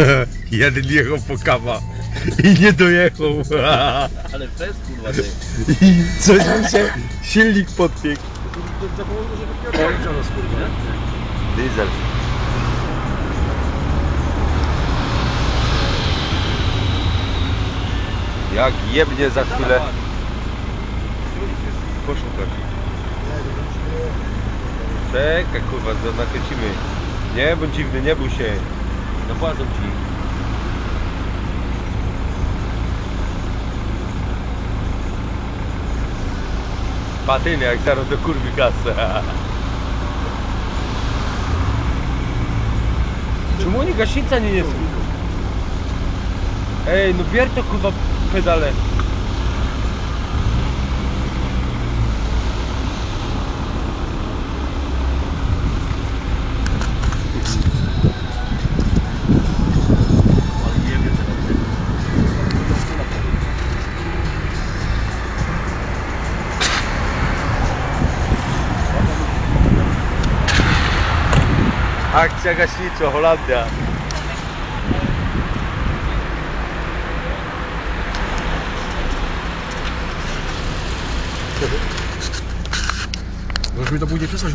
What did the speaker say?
Jeden jechał po kawa i nie dojechał. Ale fest kurwa ty. I coś mi się silnik podpiekł. Zapołożył, że wypierdolił nas kurwa? Diesel. Jak jebnie za chwilę. Poszukać. Czekaj kurwa, to nakręcimy. Nie bądź dziwny, nie bój się. Zapłacą ci. Patyny, jak zaraz do kurwy kasę. Czemu oni gaśnica nie niosą? Ej, no bier to kurwa pedale. Akcja gaśnicza, Holandia. Możesz mi to później przesłać